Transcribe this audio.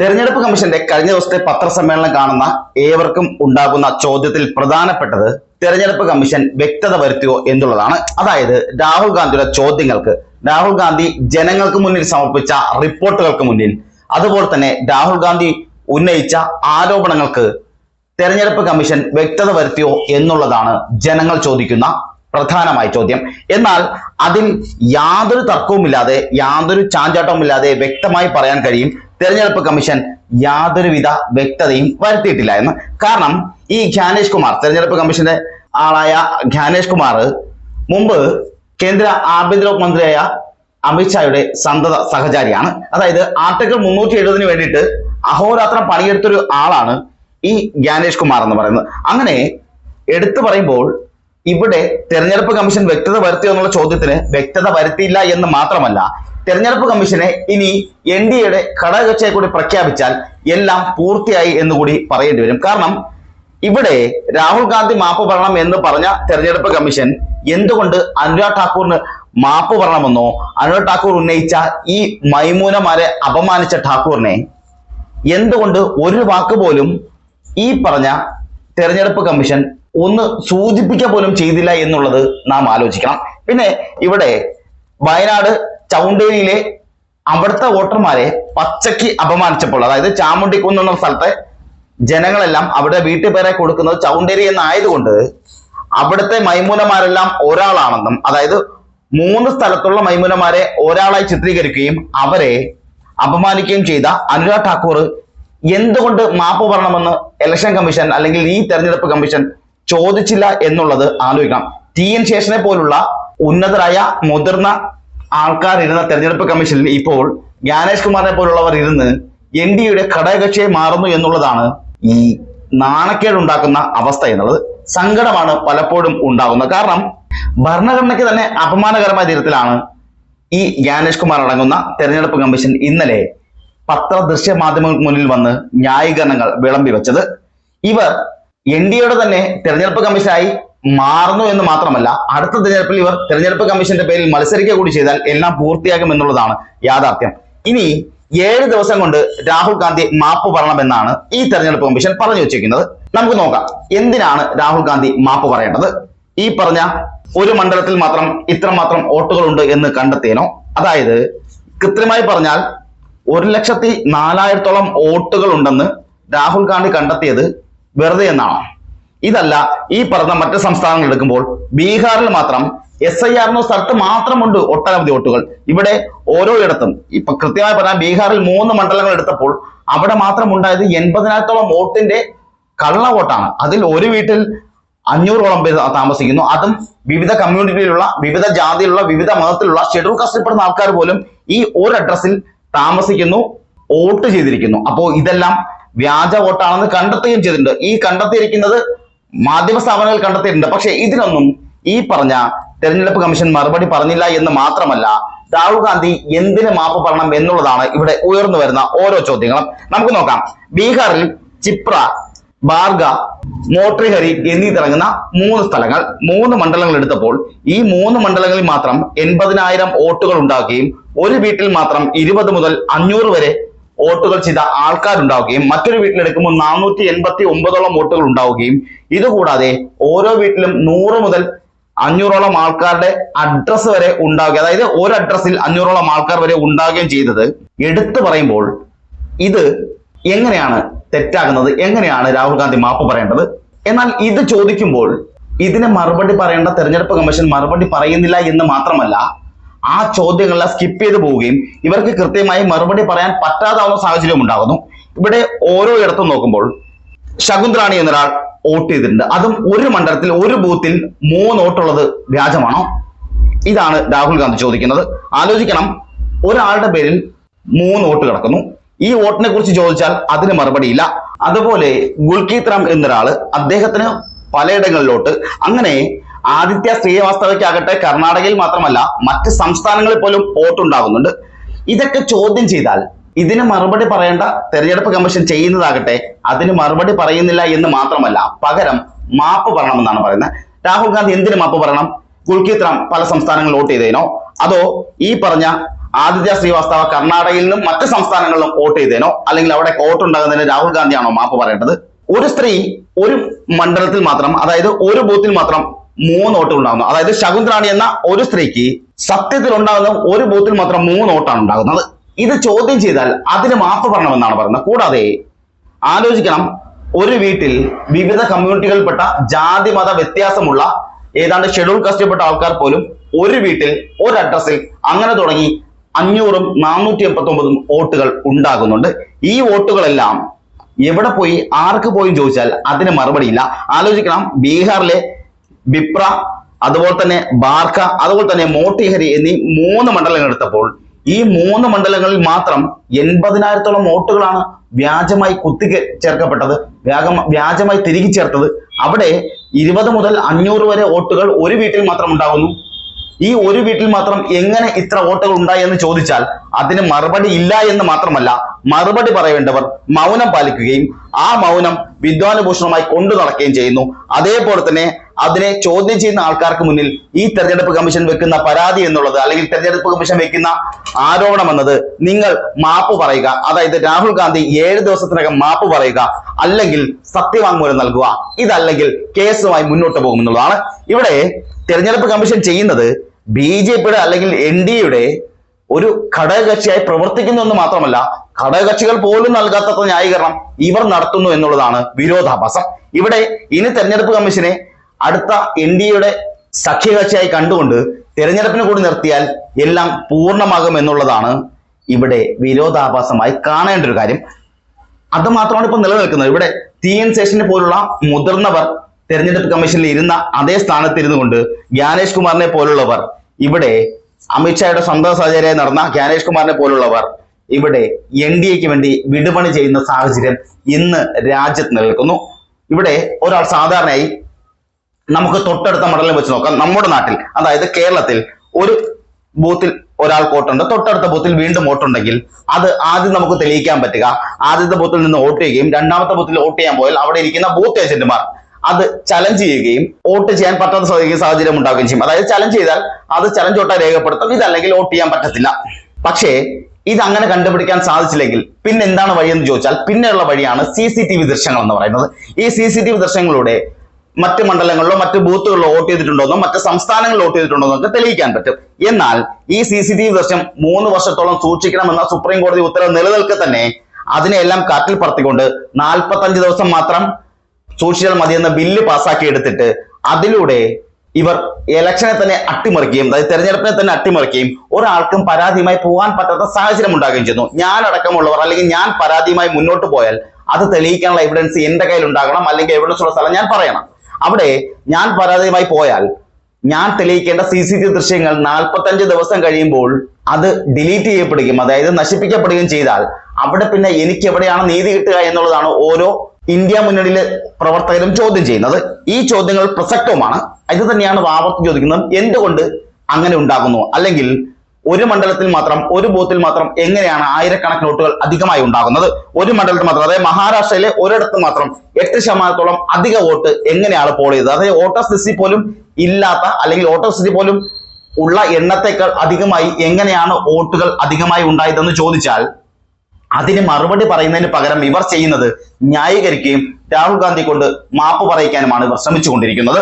തെരഞ്ഞെടുപ്പ് കമ്മീഷന്റെ കഴിഞ്ഞ ദിവസത്തെ പത്രസമ്മേളനം കാണുന്ന ഏവർക്കും ഉണ്ടാകുന്ന ചോദ്യത്തിൽ പ്രധാനപ്പെട്ടത് തെരഞ്ഞെടുപ്പ് കമ്മീഷൻ വ്യക്തത വരുത്തിയോ എന്നുള്ളതാണ്. അതായത് രാഹുൽ ഗാന്ധിയുടെ ചോദ്യങ്ങൾക്ക് രാഹുൽ ഗാന്ധി ജനങ്ങൾക്ക് മുന്നിൽ സമർപ്പിച്ച റിപ്പോർട്ടുകൾക്ക് മുന്നിൽ അതുപോലെ തന്നെ രാഹുൽ ഗാന്ധി ഉന്നയിച്ച ആരോപണങ്ങൾക്ക് തെരഞ്ഞെടുപ്പ് കമ്മീഷൻ വ്യക്തത വരുത്തിയോ എന്നുള്ളതാണ് ജനങ്ങൾ ചോദിക്കുന്ന പ്രധാനമായ ചോദ്യം. എന്നാൽ അതിൽ യാതൊരു തർക്കവുമില്ലാതെ യാതൊരു ചാഞ്ചാട്ടവുമില്ലാതെ വ്യക്തമായി പറയാൻ കഴിയും തെരഞ്ഞെടുപ്പ് കമ്മീഷൻ യാതൊരുവിധ വ്യക്തതയും വരുത്തിയിട്ടില്ല എന്ന്. കാരണം ഈ ജ്ഞാനേഷ് കുമാർ തെരഞ്ഞെടുപ്പ് കമ്മീഷന്റെ ആളായ ജ്ഞാനേഷ് കുമാർ മുമ്പ് കേന്ദ്ര ആഭ്യന്തര മന്ത്രിയായ അമിത്ഷായുടെ സന്തത സഹചാരിയാണ്. അതായത് ആർട്ടിക്കിൾ മുന്നൂറ്റി എഴുപതിന് വേണ്ടിയിട്ട് അഹോരാത്രം പണിയെടുത്തൊരു ആളാണ് ഈ ജ്ഞാനേഷ് കുമാർ എന്ന് പറയുന്നത്. അങ്ങനെ എടുത്തു പറയുമ്പോൾ ഇവിടെ തെരഞ്ഞെടുപ്പ് കമ്മീഷൻ വ്യക്തത വരുത്തിയോ എന്നുള്ള ചോദ്യത്തിന് വ്യക്തത വരുത്തിയില്ല എന്ന് മാത്രമല്ല തെരഞ്ഞെടുപ്പ് കമ്മീഷനെ ഇനി എൻ ഡി എയുടെ ഘടകകക്ഷിയെ കൂടി പ്രഖ്യാപിച്ചാൽ എല്ലാം പൂർത്തിയായി എന്ന് കൂടി പറയേണ്ടി വരും. കാരണം ഇവിടെ രാഹുൽ ഗാന്ധി മാപ്പ് പറയണം എന്ന് പറഞ്ഞ തെരഞ്ഞെടുപ്പ് കമ്മീഷൻ എന്തുകൊണ്ട് അനുരാഗ് ഠാക്കൂറിന് മാപ്പ് പറയണമെന്നോ അനുരാഗ് ഠാക്കൂർ ഉന്നയിച്ച ഈ മൈമൂനമാരെ അപമാനിച്ച ഠാക്കൂറിനെ എന്തുകൊണ്ട് ഒരു വാക്ക് പോലും ഈ പറഞ്ഞ തെരഞ്ഞെടുപ്പ് കമ്മീഷൻ ഒന്ന് സൂചിപ്പിക്കുക പോലും ചെയ്തില്ല എന്നുള്ളത് നാം ആലോചിക്കണം. പിന്നെ ഇവിടെ വയനാട് ചൗണ്ടേരിയിലെ അവിടുത്തെ വോട്ടർമാരെ പച്ചയ്ക്ക് അപമാനിച്ചപ്പോൾ അതായത് ചാമുണ്ടിക്കുന്ന് എന്ന സ്ഥലത്തെ ജനങ്ങളെല്ലാം അവിടെ വീട്ടുപേരെ കൊടുക്കുന്നത് ചൗണ്ടേരി എന്നായതുകൊണ്ട് അവിടുത്തെ മൈമൂനമാരെല്ലാം ഒരാളാണെന്നും അതായത് മൂന്ന് സ്ഥലത്തുള്ള മൈമൂനമാരെ ഒരാളായി ചിത്രീകരിക്കുകയും അവരെ അപമാനിക്കുകയും ചെയ്ത അനുരാഗ് ഠാക്കൂർ എന്തുകൊണ്ട് മാപ്പ് പറയണമെന്ന് ഇലക്ഷൻ കമ്മീഷൻ അല്ലെങ്കിൽ ഈ തെരഞ്ഞെടുപ്പ് കമ്മീഷൻ ചോദിച്ചില്ല എന്നുള്ളത് ആലോചിക്കണം. ടി എൻ ശേഷനെ പോലുള്ള ഉന്നതരായ മുതിർന്ന ആൾക്കാർ ഇരുന്ന തെരഞ്ഞെടുപ്പ് കമ്മീഷനിൽ ഇപ്പോൾ ജ്ഞാനേഷ് കുമാറിനെ പോലുള്ളവർ ഇരുന്ന് എൻ ഡി എയുടെ ഘടകകക്ഷിയെ മാറുന്നു എന്നുള്ളതാണ് ഈ നാണക്കേട് ഉണ്ടാക്കുന്ന അവസ്ഥ എന്നുള്ളത് സങ്കടമാണ് പലപ്പോഴും ഉണ്ടാകുന്നത് കാരണം ഭരണഘടനയ്ക്ക് തന്നെ അപമാനകരമായ തരത്തിലാണ് ഈ ജ്ഞാനേഷ് കുമാർ അടങ്ങുന്ന തെരഞ്ഞെടുപ്പ് കമ്മീഷൻ ഇന്നലെ പത്ര ദൃശ്യ മാധ്യമങ്ങൾക്ക് മുന്നിൽ വന്ന് ന്യായീകരണങ്ങൾ വിളമ്പി വെച്ചത് ഇവർ എൻ ഡി എയുടെ തന്നെ തെരഞ്ഞെടുപ്പ് കമ്മീഷനായി മാറുന്നു എന്ന് മാത്രമല്ല അടുത്ത തിരഞ്ഞെടുപ്പിൽ ഇവർ തെരഞ്ഞെടുപ്പ് കമ്മീഷന്റെ പേരിൽ മത്സരിക്കുക കൂടി ചെയ്താൽ എല്ലാം പൂർത്തിയാകും എന്നുള്ളതാണ് യാഥാർത്ഥ്യം. ഇനി ഏഴ് ദിവസം കൊണ്ട് രാഹുൽ ഗാന്ധി മാപ്പ് പറയണമെന്നാണ് ഈ തെരഞ്ഞെടുപ്പ് കമ്മീഷൻ പറഞ്ഞു വെച്ചിരിക്കുന്നത്. നമുക്ക് നോക്കാം എന്തിനാണ് രാഹുൽ ഗാന്ധി മാപ്പ് പറയേണ്ടത്? ഈ പറഞ്ഞ ഒരു മണ്ഡലത്തിൽ മാത്രം ഇത്രമാത്രം വോട്ടുകളുണ്ട് എന്ന് കണ്ടെത്തിയനോ അതായത് കൃത്യമായി പറഞ്ഞാൽ ഒരു ലക്ഷത്തി നാലായിരത്തോളം വോട്ടുകൾ ഉണ്ടെന്ന് രാഹുൽ ഗാന്ധി കണ്ടെത്തിയത് വെറുതെ എന്നാണോ? ഇതല്ല ഈ പറഞ്ഞ മറ്റ് സംസ്ഥാനങ്ങൾ എടുക്കുമ്പോൾ ബീഹാറിൽ മാത്രം എസ് ഐ ആറിന് സ്ഥലത്ത് മാത്രമുണ്ട് ഒട്ടനവധി വോട്ടുകൾ. ഇവിടെ ഓരോയിടത്തും ഇപ്പൊ കൃത്യമായി പറഞ്ഞാൽ ബീഹാറിൽ മൂന്ന് മണ്ഡലങ്ങൾ എടുത്തപ്പോൾ അവിടെ മാത്രം ഉണ്ടായത് എൺപതിനായിരത്തോളം വോട്ടിന്റെ കള്ള വോട്ടാണ്. അതിൽ ഒരു വീട്ടിൽ അഞ്ഞൂറോളം പേര് താമസിക്കുന്നു. അതും വിവിധ കമ്മ്യൂണിറ്റിയിലുള്ള വിവിധ ജാതിയിലുള്ള വിവിധ മതത്തിലുള്ള ഷെഡ്യൂൾ കാസ്റ്റിൽപ്പെടുന്ന ആൾക്കാർ പോലും ഈ ഒരു അഡ്രസ്സിൽ താമസിക്കുന്നു വോട്ട് ചെയ്തിരിക്കുന്നു. അപ്പോൾ ഇതെല്ലാം വ്യാജ വോട്ടാണെന്ന് കണ്ടെത്തുകയും ചെയ്തിട്ടുണ്ട്. ഈ കണ്ടെത്തിയിരിക്കുന്നത് മാധ്യമ സ്ഥാപനങ്ങൾ കണ്ടെത്തിയിട്ടുണ്ട്. പക്ഷെ ഇതിനൊന്നും ഈ പറഞ്ഞ തെരഞ്ഞെടുപ്പ് കമ്മീഷൻ മറുപടി പറഞ്ഞില്ല എന്ന് മാത്രമല്ല രാഹുൽ ഗാന്ധി എന്തിന് മാപ്പ് പറയണം എന്നുള്ളതാണ് ഇവിടെ ഉയർന്നു വരുന്ന ഓരോ ചോദ്യങ്ങളും. നമുക്ക് നോക്കാം. ബീഹാറിൽ ചിപ്ര ബാർഗ മോട്രിഹരി എന്നീ തിറങ്ങുന്ന മൂന്ന് സ്ഥലങ്ങൾ മൂന്ന് മണ്ഡലങ്ങൾ എടുത്തപ്പോൾ ഈ മൂന്ന് മണ്ഡലങ്ങളിൽ മാത്രം എൺപതിനായിരം വോട്ടുകൾ ഉണ്ടാക്കുകയും ഒരു വീട്ടിൽ മാത്രം ഇരുപത് മുതൽ അഞ്ഞൂറ് വരെ വോട്ടുകൾ ചെയ്ത ആൾക്കാരുണ്ടാവുകയും മറ്റൊരു വീട്ടിലെടുക്കുമ്പോൾ നാനൂറ്റി എൺപത്തി ഒമ്പതോളം വോട്ടുകൾ ഉണ്ടാവുകയും ഇതുകൂടാതെ ഓരോ വീട്ടിലും നൂറ് മുതൽ അഞ്ഞൂറോളം ആൾക്കാരുടെ അഡ്രസ്സ് വരെ ഉണ്ടാവുക അതായത് ഒരു അഡ്രസ്സിൽ അഞ്ഞൂറോളം ആൾക്കാർ വരെ ഉണ്ടാവുകയും ചെയ്തത് എടുത്തു പറയുമ്പോൾ ഇത് എങ്ങനെയാണ് തെറ്റാകുന്നത്? എങ്ങനെയാണ് രാഹുൽ ഗാന്ധി മാപ്പ് പറയേണ്ടത്? എന്നാൽ ഇത് ചോദിക്കുമ്പോൾ ഇതിനെ മറുപടി പറയേണ്ട തെരഞ്ഞെടുപ്പ് കമ്മീഷൻ മറുപടി പറയുന്നില്ല എന്ന് മാത്രമല്ല ആ ചോദ്യങ്ങളെല്ലാം സ്കിപ്പ് ചെയ്തു പോവുകയും ഇവർക്ക് കൃത്യമായി മറുപടി പറയാൻ പറ്റാതാവുന്ന സാഹചര്യം ഉണ്ടാകുന്നു. ഇവിടെ ഓരോ ഇടത്തും നോക്കുമ്പോൾ ശകുന്ദ്രാണി എന്നൊരാൾ വോട്ട് ചെയ്തിട്ടുണ്ട്. അതും ഒരു മണ്ഡലത്തിൽ ഒരു ബൂത്തിൽ മൂന്ന് വോട്ടുള്ളത് വ്യാജമാണോ? ഇതാണ് രാഹുൽ ഗാന്ധി ചോദിക്കുന്നത്. ആലോചിക്കണം ഒരാളുടെ പേരിൽ മൂന്ന് വോട്ട് കിടക്കുന്നു. ഈ വോട്ടിനെ കുറിച്ച് ചോദിച്ചാൽ അതിന് മറുപടിയില്ല അതുപോലെ ഗുൽകീത്രം എന്നൊരാൾ അദ്ദേഹത്തിന് പലയിടങ്ങളിലോട്ട് അങ്ങനെ ആദിത്യ ശ്രീവാസ്തവയ്ക്കാകട്ടെ കർണാടകയിൽ മാത്രമല്ല മറ്റ് സംസ്ഥാനങ്ങളിൽ പോലും വോട്ടുണ്ടാകുന്നുണ്ട് ഇതൊക്കെ ചോദ്യം ചെയ്താൽ ഇതിന് മറുപടി പറയേണ്ട തെരഞ്ഞെടുപ്പ് കമ്മീഷൻ ചെയ്യുന്നതാകട്ടെ അതിന് മറുപടി പറയുന്നില്ല എന്ന് മാത്രമല്ല പകരം മാപ്പ് പറയണമെന്നാണ് പറയുന്നത്. രാഹുൽ ഗാന്ധി എന്തിന് മാപ്പ് പറയണം? കുൽക്കിത്രം പല സംസ്ഥാനങ്ങളിൽ വോട്ട് ചെയ്തതിനോ അതോ ഈ പറഞ്ഞ ആദിത്യ ശ്രീവാസ്തവ കർണാടകയിൽ നിന്നും മറ്റ് സംസ്ഥാനങ്ങളിലും വോട്ട് ചെയ്തേനോ? അല്ലെങ്കിൽ അവിടെ വോട്ട് ഉണ്ടാകുന്നതിന് രാഹുൽ ഗാന്ധിയാണോ മാപ്പ് പറയേണ്ടത്? ഒരു സ്ത്രീ ഒരു മണ്ഡലത്തിൽ മാത്രം അതായത് ഒരു ബൂത്തിൽ മാത്രം മൂന്ന് വോട്ട് ഉണ്ടാകുന്നു അതായത് ശകുന്തറാണി എന്ന ഒരു സ്ത്രീക്ക് സത്യത്തിൽ ഉണ്ടാകുന്ന ഒരു ബൂത്തിൽ മാത്രം മൂന്ന് വോട്ടാണ് ഉണ്ടാകുന്നത്. ഇത് ചോദ്യം ചെയ്താൽ അതിന് മാപ്പ് പറയണമെന്നാണ് പറയുന്നത്. കൂടാതെ ആലോചിക്കണം ഒരു വീട്ടിൽ വിവിധ കമ്മ്യൂണിറ്റികളിൽപ്പെട്ട ജാതി മത വ്യത്യാസമുള്ള ഏതാണ്ട് ഷെഡ്യൂൾ കാസ്റ്റിൽപ്പെട്ട ആൾക്കാർ പോലും ഒരു വീട്ടിൽ ഒരു അഡ്രസ്സിൽ അങ്ങനെ തുടങ്ങി അഞ്ഞൂറും നാനൂറ്റി എൺപത്തി ഒമ്പതും വോട്ടുകൾ ഉണ്ടാകുന്നുണ്ട്. ഈ വോട്ടുകളെല്ലാം എവിടെ പോയി ആർക്ക് പോയി ചോദിച്ചാൽ അതിന് മറുപടിയില്ല ആലോചിക്കണം ബീഹാറിലെ ബിപ്ര അതുപോലെ തന്നെ ബാർക്ക അതുപോലെ തന്നെ മോട്ടിഹരി എന്നീ മൂന്ന് മണ്ഡലങ്ങൾ എടുത്തപ്പോൾ ഈ മൂന്ന് മണ്ഡലങ്ങളിൽ മാത്രം എൺപതിനായിരത്തോളം വോട്ടുകളാണ് വ്യാജമായി കുത്തി ചേർക്കപ്പെട്ടത്. വ്യാജമായി തിരികെ ചേർത്തത്. അവിടെ ഇരുപത് മുതൽ അഞ്ഞൂറ് വരെ വോട്ടുകൾ ഒരു വീട്ടിൽ മാത്രം ഉണ്ടാകുന്നു. ഈ ഒരു വീട്ടിൽ മാത്രം എങ്ങനെ ഇത്ര വോട്ടുകൾ ഉണ്ടായി എന്ന് ചോദിച്ചാൽ അതിന് മറുപടി ഇല്ല എന്ന് മാത്രമല്ല മറുപടി പറയേണ്ടവർ മൗനം പാലിക്കുകയും ആ മൗനം വിദ്വാനുഭൂഷണമായി കൊണ്ടു നടക്കുകയും ചെയ്യുന്നു. അതേപോലെ തന്നെ അതിനെ ചോദ്യം ചെയ്യുന്ന ആൾക്കാർക്ക് മുന്നിൽ ഈ തെരഞ്ഞെടുപ്പ് കമ്മീഷൻ വെക്കുന്ന പരാതി എന്നുള്ളത് അല്ലെങ്കിൽ തെരഞ്ഞെടുപ്പ് കമ്മീഷൻ വെക്കുന്ന ആരോപണം എന്നത് നിങ്ങൾ മാപ്പ് പറയുക. അതായത് രാഹുൽ ഗാന്ധി ഏഴ് ദിവസത്തിനകം മാപ്പ് പറയുക അല്ലെങ്കിൽ സത്യവാങ്മൂലം നൽകുക. ഇതല്ലെങ്കിൽ കേസുമായി മുന്നോട്ട് പോകുമെന്നുള്ളതാണ്. ഇവിടെ തെരഞ്ഞെടുപ്പ് കമ്മീഷൻ ചെയ്യുന്നത് ബി അല്ലെങ്കിൽ എൻ ഒരു ഘടകകക്ഷിയായി പ്രവർത്തിക്കുന്നു എന്ന് മാത്രമല്ല ഘടകകക്ഷികൾ പോലും നൽകാത്ത ന്യായീകരണം ഇവർ നടത്തുന്നു എന്നുള്ളതാണ് വിരോധാഭാസം. ഇവിടെ ഇനി തെരഞ്ഞെടുപ്പ് കമ്മീഷനെ അടുത്ത എൻ ഡി എയുടെ സഖ്യകക്ഷിയായി കണ്ടുകൊണ്ട് തെരഞ്ഞെടുപ്പിന് കൂടി നിർത്തിയാൽ എല്ലാം പൂർണമാകും എന്നുള്ളതാണ് ഇവിടെ വിരോധാഭാസമായി കാണേണ്ട ഒരു കാര്യം. അത് മാത്രമാണ് ഇപ്പൊ നിലനിൽക്കുന്നത്. ഇവിടെ ടി എൻ ശേഷനെ പോലുള്ള മുതിർന്നവർ തെരഞ്ഞെടുപ്പ് കമ്മീഷനിൽ ഇരുന്ന അതേ സ്ഥാനത്ത് ഇരുന്നു കൊണ്ട് ജ്ഞാനേഷ് കുമാറിനെ പോലുള്ളവർ ഇവിടെ അമിത്ഷായുടെ സ്വന്തം സഹചര്യമായി നടന്ന ജ്ഞാനേഷ് കുമാറിനെ പോലുള്ളവർ ഇവിടെ എൻ ഡി എക്ക് വേണ്ടി വിടുപണി ചെയ്യുന്ന സാഹചര്യം ഇന്ന് രാജ്യത്ത് നിലനിൽക്കുന്നു. ഇവിടെ ഒരാൾ സാധാരണയായി നമുക്ക് തൊട്ടടുത്ത മണ്ഡലം വെച്ച് നോക്കാം. നമ്മുടെ നാട്ടിൽ അതായത് കേരളത്തിൽ ഒരു ബൂത്തിൽ ഒരാൾ വോട്ടുണ്ട്. തൊട്ടടുത്ത ബൂത്തിൽ വീണ്ടും വോട്ടുണ്ടെങ്കിൽ അത് ആദ്യം നമുക്ക് തെളിയിക്കാൻ പറ്റുക. ആദ്യത്തെ ബൂത്തിൽ നിന്ന് വോട്ട് ചെയ്യുകയും രണ്ടാമത്തെ ബൂത്തിൽ വോട്ട് ചെയ്യാൻ പോയാൽ അവിടെ ഇരിക്കുന്ന ബൂത്ത് ഏജന്റുമാർ അത് ചലഞ്ച് ചെയ്യുകയും വോട്ട് ചെയ്യാൻ പറ്റാത്ത സാഹചര്യം- ഉണ്ടാവുകയും ചെയ്യും. അതായത് ചലഞ്ച് ചെയ്താൽ അത് ചലഞ്ച് വോട്ടായി രേഖപ്പെടുത്തും. ഇതല്ലെങ്കിൽ വോട്ട് ചെയ്യാൻ പറ്റത്തില്ല. പക്ഷേ ഇത് അങ്ങനെ കണ്ടുപിടിക്കാൻ സാധിച്ചില്ലെങ്കിൽ പിന്നെ എന്താണ് വഴി എന്ന് ചോദിച്ചാൽ പിന്നെയുള്ള വഴിയാണ് സി സി ടി വി ദൃശ്യങ്ങൾ എന്ന് പറയുന്നത്. ഈ സി സി ടി വി ദൃശ്യങ്ങളിലൂടെ മറ്റ് മണ്ഡലങ്ങളിലോ മറ്റ് ബൂത്തുകളിലോ വോട്ട് ചെയ്തിട്ടുണ്ടോ ചെയ്തിട്ടുണ്ടോന്നോ മറ്റ് സംസ്ഥാനങ്ങളിൽ വോട്ട് ചെയ്തിട്ടുണ്ടോന്നോ ഒക്കെ തെളിയിക്കാൻ പറ്റും. എന്നാൽ ഈ സി സി ടി വി ദൃശ്യം മൂന്ന് വർഷത്തോളം സൂക്ഷിക്കണമെന്ന സുപ്രീം കോടതി ഉത്തരവ് നിലനിൽക്കെ തന്നെ അതിനെയെല്ലാം കാറ്റിൽ പറത്തിക്കൊണ്ട് നാൽപ്പത്തഞ്ച് ദിവസം മാത്രം സൂക്ഷിച്ചാൽ മതിയെന്ന ബില്ല് പാസ്സാക്കി എടുത്തിട്ട് അതിലൂടെ ഇവർ ഇലക്ഷനെ തന്നെ അട്ടിമറിക്കുകയും അതായത് തെരഞ്ഞെടുപ്പിനെ തന്നെ അട്ടിമറിക്കുകയും ഒരാൾക്കും പരാതിയുമായി പോകാൻ പറ്റാത്ത സാഹചര്യം ഉണ്ടാകുകയും ചെയ്യുന്നു. ഞാൻ അടക്കമുള്ളവർ അല്ലെങ്കിൽ ഞാൻ പരാതിയുമായി മുന്നോട്ട് പോയാൽ അത് തെളിയിക്കാനുള്ള എവിഡൻസ് എന്റെ കയ്യിൽ ഉണ്ടാകണം അല്ലെങ്കിൽ എവിഡൻസ് ഉള്ള സ്ഥലം ഞാൻ പറയണം. അവിടെ ഞാൻ പരാതിയുമായി പോയാൽ ഞാൻ തെളിയിക്കേണ്ട സി സി ടി ദൃശ്യങ്ങൾ നാൽപ്പത്തഞ്ച് ദിവസം കഴിയുമ്പോൾ അത് ഡിലീറ്റ് ചെയ്യപ്പെടുകയും അതായത് നശിപ്പിക്കപ്പെടുകയും ചെയ്താൽ അവിടെ പിന്നെ എനിക്ക് എവിടെയാണ് നീതി കിട്ടുക എന്നുള്ളതാണ് ഓരോ ഇന്ത്യ മുന്നണിയിലെ പ്രവർത്തകരും ചോദ്യം ചെയ്യുന്നത്. ഈ ചോദ്യങ്ങൾ പ്രസക്തവുമാണ്. ഇത് തന്നെയാണ് ആവർത്തി ചോദിക്കുന്നത്. എന്തുകൊണ്ട് അങ്ങനെ ഉണ്ടാകുന്നു? അല്ലെങ്കിൽ ഒരു മണ്ഡലത്തിൽ മാത്രം ഒരു ബൂത്തിൽ മാത്രം എങ്ങനെയാണ് ആയിരക്കണക്കിന് വോട്ടുകൾ അധികമായി ഉണ്ടാകുന്നത്? ഒരു മണ്ഡലത്തിൽ മാത്രം അതായത് മഹാരാഷ്ട്രയിലെ ഒരിടത്ത് മാത്രം എട്ട് ശതമാനത്തോളം അധിക വോട്ട് എങ്ങനെയാണ് പോൾ ചെയ്തത്? അതായത് വോട്ടേഴ്സ് ലിസ്റ്റിൽ പോലും ഇല്ലാത്ത അല്ലെങ്കിൽ വോട്ടേഴ്സ് ലിസ്റ്റിൽ പോലും ഉള്ള എണ്ണത്തേക്കാൾ അധികമായി എങ്ങനെയാണ് വോട്ടുകൾ അധികമായി ഉണ്ടായതെന്ന് ചോദിച്ചാൽ അതിന് മറുപടി പറയുന്നതിന് പകരം ഇവർ ചെയ്യുന്നത് ന്യായീകരിക്കുകയും രാഹുൽ ഗാന്ധി കൊണ്ട് മാപ്പ് പറയിക്കാനുമാണ് ഇവർ ശ്രമിച്ചുകൊണ്ടിരിക്കുന്നത്.